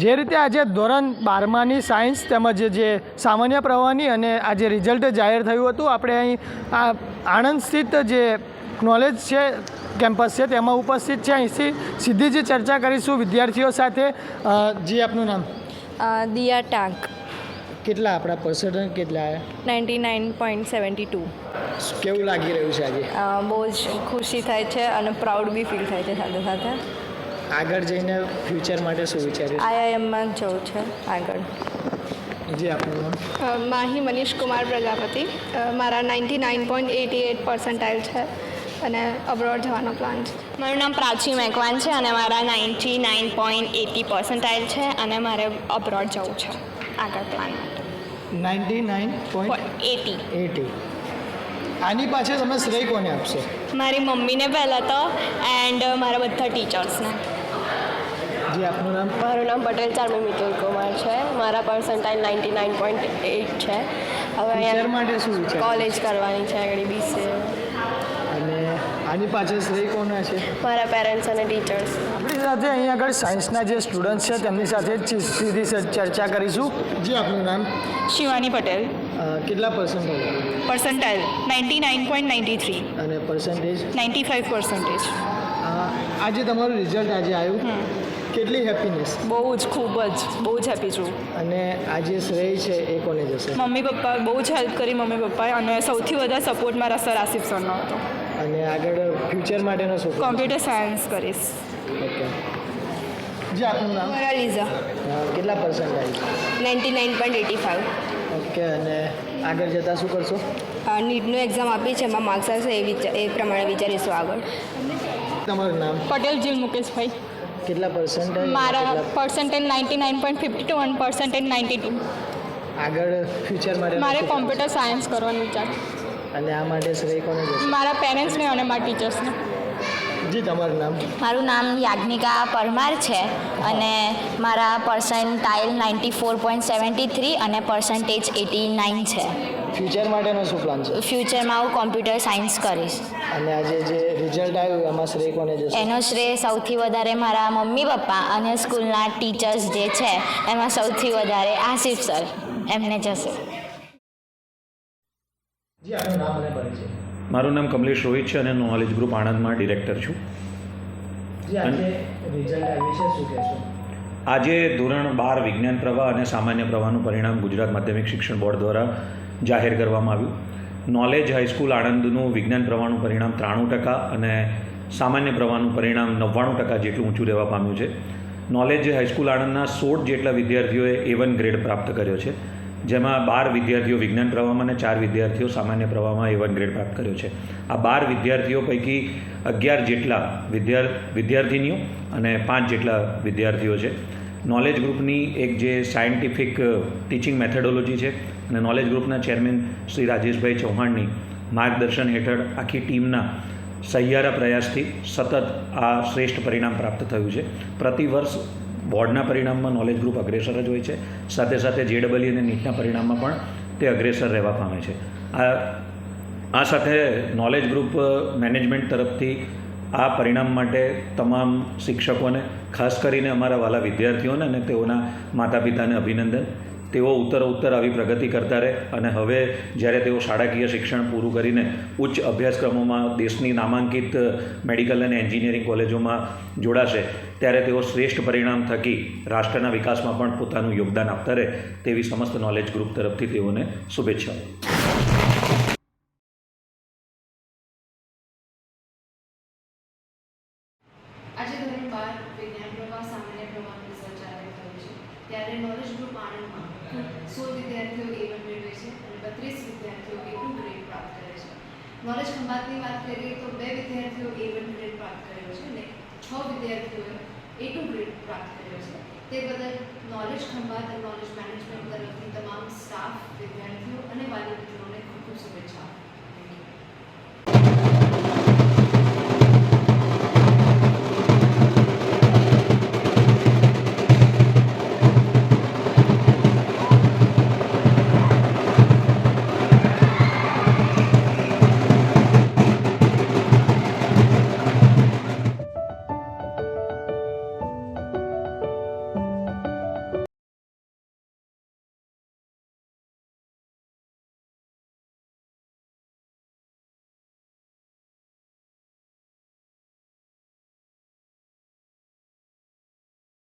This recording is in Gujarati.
જે રીતે આજે ધોરણ બારમાની સાયન્સ તેમજ જે સામાન્ય પ્રવાહની અને આજે રિઝલ્ટ જાહેર થયું હતું આપણે અહીં આ આણંદ સ્થિત જે નોલેજ છે કેમ્પસ છે તેમાં ઉપસ્થિત છે. અહીંથી સીધી જ ચર્ચા કરીશું વિદ્યાર્થીઓ સાથે. જી આપનું નામ? દિયા ટાંક. કેટલા આપણા પર્સન્ટેજ કેટલા આવ્યા? Ninety nine point seventy two. કેવું લાગી રહ્યું છે આજે? બહુ જ ખુશી થાય છે અને પ્રાઉડ બી ફીલ થાય છે સાથે સાથે. આગળ જઈને ફ્યુચર માટે શું વિચાર્યું? આઈઆઈએમમાં જવું છે આગળ. જી આપનું નામ? માહી મનીષ કુમાર પ્રજાપતિ મારા ninety nine point eighty eight percentile છે અને અબ્રોડ જવાનો પ્લાન છે. મારું નામ પ્રાચી મેકવાન છે અને મારા ninety nine point eighty percentile છે અને મારે અબ્રોડ જવું છે આગળ પ્લાન માટે. Ninety nine point eighty eighty આની પાછળ તમે શ્રેય કોને આપશો? મારી મમ્મીને પહેલાં તો એન્ડ મારા બધા ટીચર્સને જી આપનું નામ? મારું નામ પટેલ ચારમી મિતુલ કુમાર છે. મારા percentile ninety nine point eight છે. હવે અહીંયા માટે શું છે કોલેજ કરવાની છે આગળ બીસીએ અને આની પાછળ શ્રેય કોને છે? મારા પેરેન્ટ્સ અને ટીચર્સ આપણી સાથે અહીં આગળ સાયન્સના જે સ્ટુડન્ટ છે તેમની સાથે સીધી ચર્ચા કરીશું. જી આપનું નામ? શિવાની પટેલ. કેટલા percentage percentile ninety nine point ninety three અને પર્સન્ટેજ નાઇન્ટી ફાઇવ પર્સન્ટેજ આજે તમારું રિઝલ્ટ આજે આવ્યું. કેટલી હેપીનેસ બહુ જ ખૂબ જ બહુ જ હેપી છું. અને આ જે શ્રેય છે એ કોને જશે? મમ્મી પપ્પા બહુ જ હેલ્પ કરી મમ્મી પપ્પાએ અને સૌથી વધારે સપોર્ટ મારા સર આસિફ સરનો હતો. અને આગળ ફ્યુચર માટેનો શું કોમ્પ્યુટર સાયન્સ કરીશ. ઓકે જી આપનું નામ? મારા લીઝા અ, કેટલા percentage ninety nine point eighty five okay અને આગળ જતાં શું કરશો? નીટનું એક્ઝામ આપી છે એમાં માર્ક્સ આવશે એ વિચાર એ પ્રમાણે વિચારીશું આગળ. તમારું નામ? પટેલ જીલ મુકેશભાઈ. કેટલા પર્સન્ટેજ મારા percentage ninety nine point fifty two અને પર્સન્ટેજ નાઇન્ટી ટુ આગળ ફ્યુચર માટે મારે કોમ્પ્યુટર સાયન્સ કરવાનું વિચાર અને આ માટે શ્રેય કોને મારા પેરેન્ટ્સને અને મારા ટીચર્સને જી તમારું નામ? મારું નામ યાજ્ઞિકા પરમાર છે અને મારા percentile ninety four point seventy three અને પર્સન્ટેજ એટી નાઇન છે. ફ્યુચર માટેનો શું પ્લાન છે? ફ્યુચરમાં હું કોમ્પ્યુટર સાયન્સ કરીશ. અને આજે જે રિઝલ્ટ આવ્યું એમાં શ્રેય કોને જશે? એનો શ્રેય સૌથી વધારે મારા મમ્મી પપ્પા અને સ્કૂલના ટીચર્સ જે છે એમાં સૌથી વધારે આસિફ સર એમને જશે. જી આપનું નામ અને પરિચય. મારું નામ કમલેશ રોહિત છે અને નોલેજ ગ્રુપ આણંદમાં ડિરેક્ટર છું. આજે ધોરણ બાર વિજ્ઞાન પ્રવાહ અને સામાન્ય પ્રવાહનું પરિણામ ગુજરાત માધ્યમિક શિક્ષણ બોર્ડ દ્વારા જાહેર કરવામાં આવ્યું. નોલેજ હાઈસ્કૂલ આણંદનું વિજ્ઞાન પ્રવાહનું પરિણામ ત્રાણું ટકા અને સામાન્ય પ્રવાહનું પરિણામ નવ્વાણું ટકા જેટલું ઊંચું રહેવા પામ્યું છે. નોલેજ હાઈસ્કૂલ આણંદના સોળ જેટલા વિદ્યાર્થીઓએ એ વન ગ્રેડ પ્રાપ્ત કર્યો છે. જેમાં બાર વિદ્યાર્થીઓ વિજ્ઞાન પ્રવાહમાં અને ચાર વિદ્યાર્થીઓ સામાન્ય પ્રવાહમાં એ વન ગ્રેડ પ્રાપ્ત કર્યો છે. આ બાર વિદ્યાર્થીઓ પૈકી અગિયાર જેટલા વિદ્યાર, વિદ્યાર્થીનીઓ અને પાંચ જેટલા વિદ્યાર્થીઓ છે. નોલેજ ગ્રુપની એક જે સાયન્ટિફિક ટીચિંગ મેથેડોલોજી છે અને નોલેજ ગ્રુપના ચેરમેન શ્રી રાજેશભાઈ ચૌહાણની માર્ગદર્શન હેઠળ આખી ટીમના સહિયારા પ્રયાસથી સતત આ શ્રેષ્ઠ પરિણામ પ્રાપ્ત થયું છે. પ્રતિ વર્ષ બોર્ડના પરિણામમાં નોલેજ ગ્રુપ અગ્રેસર જ હોય છે. સાથે સાથે જેડબલઈ અને નીટના પરિણામમાં પણ તે અગ્રેસર રહેવા પામે છે. આ આ સાથે નોલેજ ગ્રુપ મેનેજમેન્ટ તરફથી આ પરિણામ માટે તમામ શિક્ષકોને, ખાસ કરીને અમારા વાલા વિદ્યાર્થીઓને અને તેઓના માતા પિતાને અભિનંદન. તેઓ ઉત્તર ઉત્તર આવી પ્રગતિ કરતા રહે અને હવે જ્યારે તેઓ શાળાકીય શિક્ષણ પૂરું કરીને ઉચ્ચ અભ્યાસક્રમોમાં દેશની નામાંકિત મેડિકલ અને એન્જિનિયરિંગ કોલેજોમાં જોડાશે, ત્યારે તેઓ શ્રેષ્ઠ પરિણામ થકી રાષ્ટ્રના વિકાસમાં પણ પોતાનું યોગદાન આપતા રહે તેવી સમસ્ત નોલેજ ગ્રુપ તરફથી તેઓને શુભેચ્છાઓ આજે ધોરણ બાર વિજ્ઞાન પ્રવાહ સામાન્ય પ્રવાહનું રિઝલ્ટ જાહેર થયું છે ત્યારે નોલેજ ગ્રુપ આણંદમાં સોળ વિદ્યાર્થીઓ એ વન મેળવે છે અને બત્રીસ વિદ્યાર્થીઓ એ ટુ ગ્રેડ પ્રાપ્ત કરે છે. નોલેજ ખંભાતની વાત કરીએ તો બે વિદ્યાર્થીઓ એ વન ગ્રેડ પ્રાપ્ત કર્યો છે અને છ વિદ્યાર્થીઓએ એ ટુ ગ્રેડ પ્રાપ્ત કર્યો છે. તે બદલ નોલેજ ખંભાત અને નોલેજ મેનેજમેન્ટ તરફથી તમામ સ્ટાફ વિદ્યાર્થીઓ અને વાલી મિત્રોને